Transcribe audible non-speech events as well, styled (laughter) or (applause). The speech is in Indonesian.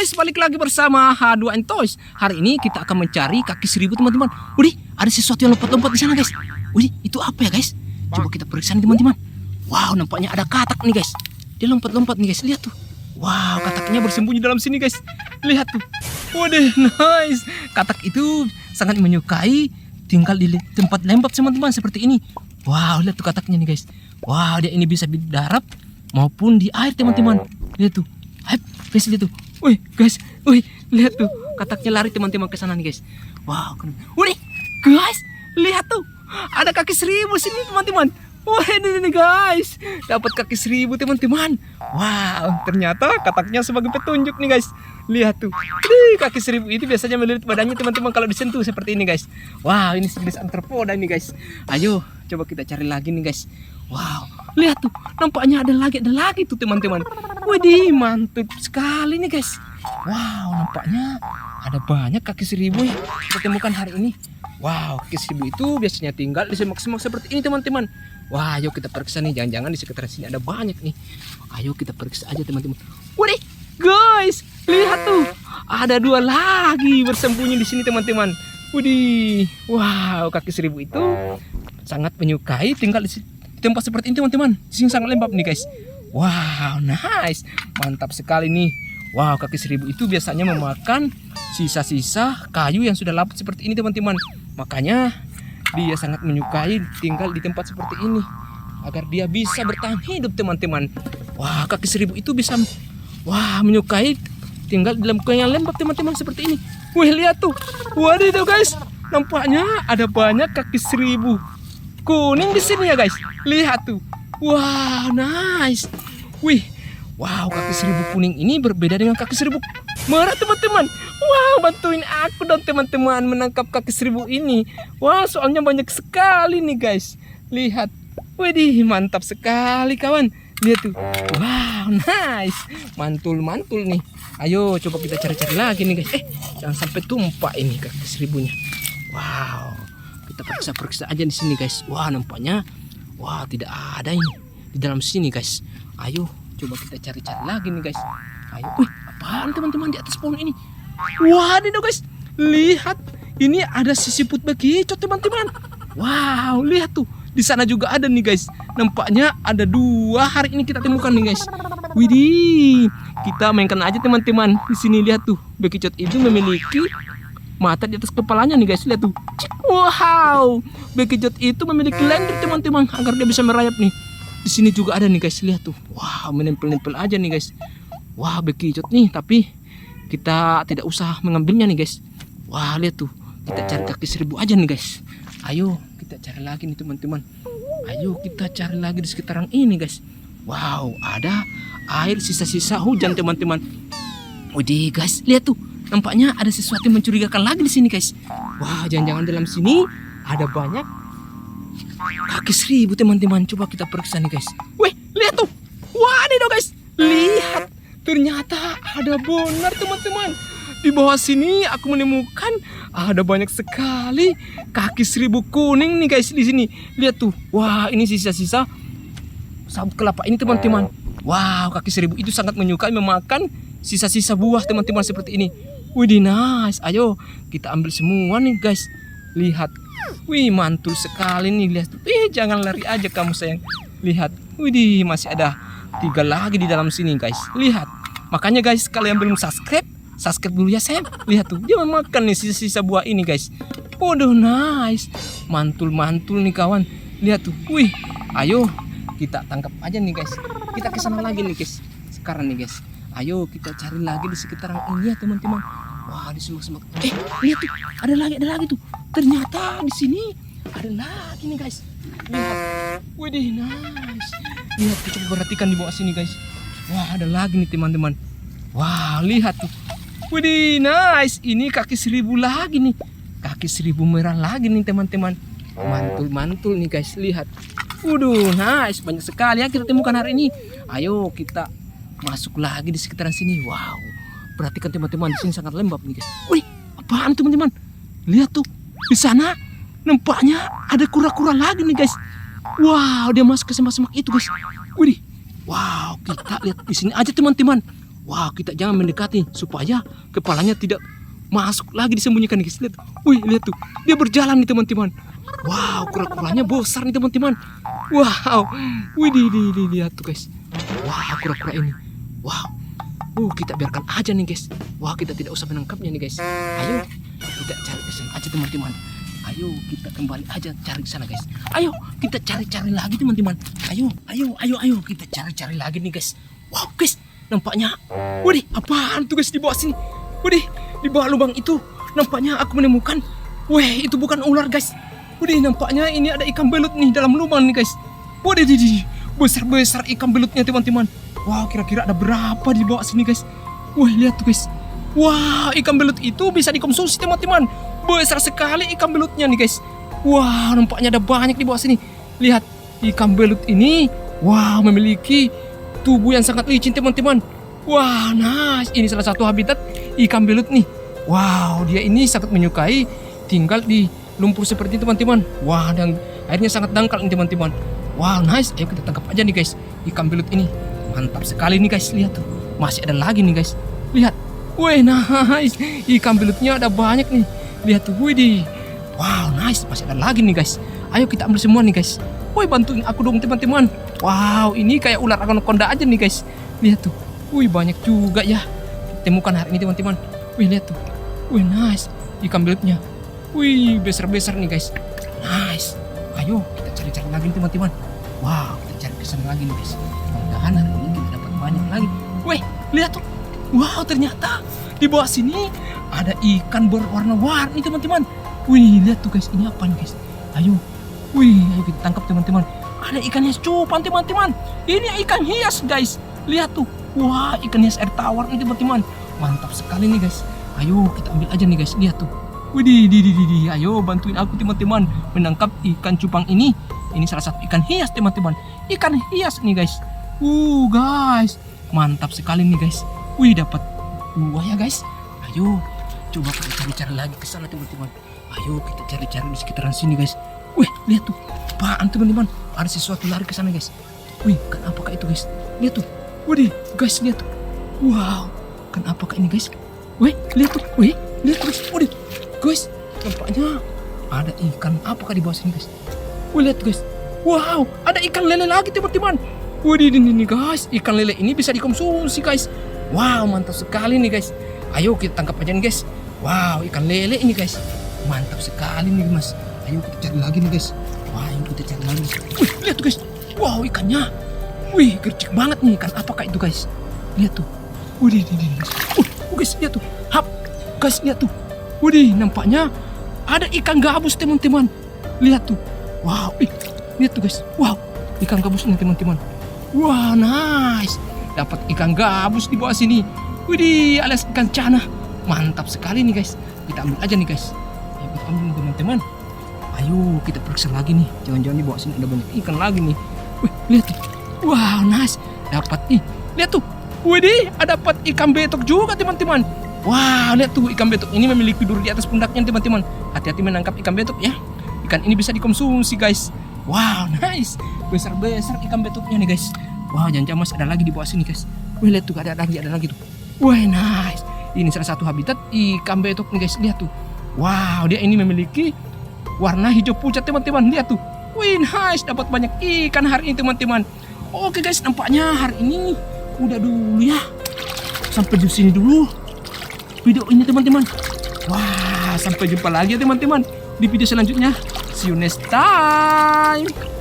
guys, balik lagi bersama H2N Toys. Hari ini kita akan mencari kaki seribu teman-teman. Widih, ada sesuatu yang lompat-lompat di sana guys. Widih, itu apa ya guys? Coba kita periksa nih teman-teman. Wow, nampaknya ada katak nih guys. Dia lompat-lompat nih guys, lihat tuh. Wow, kataknya bersembunyi dalam sini guys. Lihat tuh. Waduh, (laughs) nice. Katak itu sangat menyukai tinggal di tempat lembab teman-teman seperti ini. Wow, lihat tuh kataknya nih guys. Wow, dia ini bisa di darat maupun di air teman-teman. Lihat tuh. Hep, guys lihat tuh. Wih, guys. Wih, lihat tuh. Kataknya lari teman-teman ke sana nih guys. Wow, keren. Wih, guys. Lihat tuh. Ada kaki seribu sini teman-teman. Wah ini nih guys Dapat kaki seribu teman-teman Wow ternyata kataknya sebagai petunjuk nih guys Lihat tuh Wih, Kaki seribu itu biasanya melilit badannya teman-teman Kalau disentuh seperti ini guys Wow ini sejenis antropoda nih guys Ayo coba kita cari lagi nih guys Wow lihat tuh Nampaknya ada lagi ada lagi tuh teman-teman Widih mantap sekali nih guys Wow nampaknya ada banyak kaki seribu yang kita hari ini Wow, kaki seribu itu biasanya tinggal di semak-semak seperti ini teman-teman. Wah, ayo kita periksa nih. Jangan-jangan di sekitar sini ada banyak nih. Ayo kita periksa aja teman-teman. Waduh, guys, lihat tuh. Ada dua lagi bersembunyi di sini teman-teman. Widih, wow, kaki seribu itu sangat menyukai tinggal di si- di tempat seperti ini teman-teman. Sini sangat lembab nih guys. Wow, nice, mantap sekali nih. Wow, kaki seribu itu biasanya memakan sisa-sisa kayu yang sudah laput seperti ini teman-teman. Makanya dia sangat menyukai tinggal di tempat seperti ini agar dia bisa bertahan hidup teman-teman. Wah, kaki seribu itu bisa wah menyukai tinggal dalam yang lembab teman-teman seperti ini. Wih, lihat tuh. Waduh guys, nampaknya ada banyak kaki seribu kuning di sini ya guys. Lihat tuh. Wah, nice. Wih, wow kaki seribu kuning ini berbeda dengan kaki seribu merah teman-teman. Wow, bantuin aku dong teman-teman menangkap kaki seribu ini. Wah, soalnya banyak sekali nih guys. Lihat. Widih, mantap sekali kawan. Lihat tuh. Wow, nice. Mantul-mantul nih. Ayo coba kita cari-cari lagi nih guys. Eh, jangan sampai tumpah ini kaki seribunya. Wow. Kita periksa-periksa aja di sini guys. Wah, nampaknya wah tidak ada ini di dalam sini guys. Ayo coba kita cari-cari lagi nih guys. Ayo. Wih, apaan teman-teman di atas pohon ini? Wah, ini guys. Lihat, ini ada sisiput bekicot teman-teman. Wow, lihat tuh. Di sana juga ada nih guys. Nampaknya ada dua hari ini kita temukan nih guys. Widih, kita mainkan aja teman-teman. Di sini lihat tuh, bekicot itu memiliki mata di atas kepalanya nih guys. Lihat tuh. Wow, bekicot itu memiliki lendir teman-teman agar dia bisa merayap nih. Di sini juga ada nih guys. Lihat tuh. Wow, menempel-nempel aja nih guys. Wah, bekicot nih, tapi kita tidak usah mengambilnya nih guys. Wah, lihat tuh. Kita cari kaki seribu aja nih guys. Ayo, kita cari lagi nih teman-teman. Ayo kita cari lagi di sekitaran ini guys. Wow, ada air sisa-sisa hujan teman-teman. Widih guys, lihat tuh. Nampaknya ada sesuatu yang mencurigakan lagi di sini guys. Wah, jangan-jangan dalam sini ada banyak kaki seribu teman-teman. Coba kita periksa nih guys. Wih, lihat tuh. Wah, ini dong guys. Lihat, ternyata ada benar teman-teman. Di bawah sini aku menemukan ada banyak sekali kaki seribu kuning nih guys di sini. Lihat tuh. Wah, ini sisa-sisa sabut kelapa ini teman-teman. Wow, kaki seribu itu sangat menyukai memakan sisa-sisa buah teman-teman seperti ini. Widih nice. Ayo kita ambil semua nih guys. Lihat. Wih mantul sekali nih lihat. Ih jangan lari aja kamu sayang. Lihat. Widih masih ada tiga lagi di dalam sini guys. Lihat. Makanya guys kalian belum subscribe, subscribe dulu ya sayang. Lihat tuh dia memakan nih sisa-sisa buah ini guys. Waduh nice. Mantul-mantul nih kawan. Lihat tuh. Wih. Ayo kita tangkap aja nih guys. Kita ke sana lagi nih guys. Sekarang nih guys. Ayo kita cari lagi di sekitaran ini ya teman-teman. Wah di semak-semak. Eh lihat tuh. Ada lagi ada lagi tuh. Ternyata di sini ada lagi nih guys. Lihat. Widih nice. Lihat kita perhatikan di bawah sini guys. Wah ada lagi nih teman-teman. Wah lihat tuh. Widih nice. Ini kaki seribu lagi nih. Kaki seribu merah lagi nih teman-teman. Mantul-mantul nih guys. Lihat. Waduh, nice, banyak sekali ya kita temukan hari ini. Ayo kita masuk lagi di sekitaran sini. Wow, perhatikan teman-teman di sini sangat lembab nih guys. Wih, apaan teman-teman? Lihat tuh di sana nampaknya ada kura-kura lagi nih guys. Wow, dia masuk ke semak-semak itu guys. Wih, wow, kita lihat di sini aja teman-teman. Wah, kita jangan mendekati supaya kepalanya tidak masuk lagi disembunyikan guys. Lihat. Wih, lihat tuh. Dia berjalan nih teman-teman. Wow, kura-kuranya besar nih teman-teman. Wow. Wih, di, di, di, lihat tuh guys. Wah, kura-kura ini. Wow. Uh, kita biarkan aja nih guys. Wah, kita tidak usah menangkapnya nih guys. Ayo, kita cari ke sana aja teman-teman. Ayo, kita kembali aja cari ke sana guys. Ayo, kita cari-cari lagi teman-teman. Ayo, ayo, ayo, ayo, kita cari-cari lagi nih guys. Wow, guys, nampaknya. Waduh, apaan tuh guys di bawah sini? Waduh, di bawah lubang itu nampaknya aku menemukan. Weh, itu bukan ular guys. Waduh, nampaknya ini ada ikan belut nih dalam lubang nih guys. Waduh, besar-besar ikan belutnya teman-teman. Wah, kira-kira ada berapa di bawah sini guys? Wah, lihat tuh guys. Wah, ikan belut itu bisa dikonsumsi teman-teman. Besar sekali ikan belutnya nih guys. Wah, nampaknya ada banyak di bawah sini. Lihat, ikan belut ini, wah memiliki tubuh yang sangat licin teman-teman. Wah, nice. Ini salah satu habitat ikan belut nih. Wow, dia ini sangat menyukai tinggal di lumpur seperti ini teman-teman. Wah, dan airnya sangat dangkal nih teman-teman. Wow, nice. Ayo kita tangkap aja nih guys ikan belut ini. Mantap sekali nih guys. Lihat tuh. Masih ada lagi nih guys. Lihat. Wih, nice. Ikan belutnya ada banyak nih. Lihat tuh, wih di. Wow, nice. Masih ada lagi nih guys. Ayo kita ambil semua nih guys. Woi, bantuin aku dong teman-teman. Wow, ini kayak ular anaconda aja nih guys. Lihat tuh. Wih, banyak juga ya. Temukan hari ini teman-teman. Wih, lihat tuh. Wih, nice. Ikan belutnya. Wih, besar-besar nih guys. Nice. Ayo, kita cari-cari lagi teman-teman. Wow, kita cari ke sana lagi nih guys. Hari ini kita dapat banyak lagi. Wih, lihat tuh. Wow, ternyata di bawah sini ada ikan berwarna-warni teman-teman. Wih, lihat tuh guys. Ini apa nih guys? Ayo. Wih, ayo kita tangkap teman-teman. Ada ikan hias cupan teman-teman. Ini ikan hias guys. Lihat tuh. Wah, ikan hias air tawar nih teman-teman. Mantap sekali nih guys. Ayo kita ambil aja nih guys. Lihat tuh. Widih, di, di, di, di. Ayo bantuin aku teman-teman menangkap ikan cupang ini. Ini salah satu ikan hias teman-teman. Ikan hias nih guys. Uh guys, mantap sekali nih guys. Wih dapat buah ya guys. Ayo coba kita cari-cari lagi ke sana teman-teman. Ayo kita cari-cari di sekitaran sini guys. Wih lihat tuh, apaan teman-teman? Ada sesuatu lari ke sana guys. Wih apakah itu guys? Lihat tuh. Widih guys lihat tuh. Wow, apakah ini guys? Wih lihat tuh. Wih lihat tuh guys. Widih guys nampaknya ada ikan apakah di bawah sini guys? Wih lihat guys. Wow, ada ikan lele lagi teman-teman. Waduh ini nih guys, ikan lele ini bisa dikonsumsi guys. Wow, mantap sekali nih guys. Ayo kita tangkap aja nih guys. Wow, ikan lele ini guys. Mantap sekali nih mas. Ayo kita cari lagi nih guys. Wah, ayo kita cari lagi. Wih, lihat tuh guys. Wow, ikannya. Wih, gercik banget nih ikan. Apakah itu guys? Lihat tuh. Wih, ini, ini guys. Uh, guys, lihat tuh. Hap. Guys, lihat tuh. Wih, nampaknya ada ikan gabus teman-teman. Lihat tuh. Wow, ih, lihat tuh guys. Wow, ikan gabus nih teman-teman. Wah, nice. Dapat ikan gabus di bawah sini. Widih, alias ikan cana. Mantap sekali nih guys. Kita ambil aja nih guys. Ayo kita ambil teman-teman. Ayo kita periksa lagi nih. Jangan-jangan di bawah sini ada banyak ikan lagi nih. Wih, lihat tuh. Wow, nice. Dapat nih. Lihat tuh. Widih, ada dapat ikan betok juga teman-teman. Wah, lihat tuh ikan betok ini memiliki duri di atas pundaknya teman-teman. Hati-hati menangkap ikan betok ya. Ikan ini bisa dikonsumsi guys. Wow, nice. Besar-besar ikan betoknya nih guys. Wow, jangan-jangan masih ada lagi di bawah sini guys. Wih, lihat tuh ada lagi, ada lagi tuh. Wah, nice. Ini salah satu habitat ikan betok nih guys. Lihat tuh. Wow, dia ini memiliki warna hijau pucat teman-teman. Lihat tuh. Wih, nice. Dapat banyak ikan hari ini teman-teman. Oke guys, nampaknya hari ini udah dulu ya. Sampai di sini dulu video ini teman-teman. Wah, sampai jumpa lagi ya teman-teman di video selanjutnya. See you next time.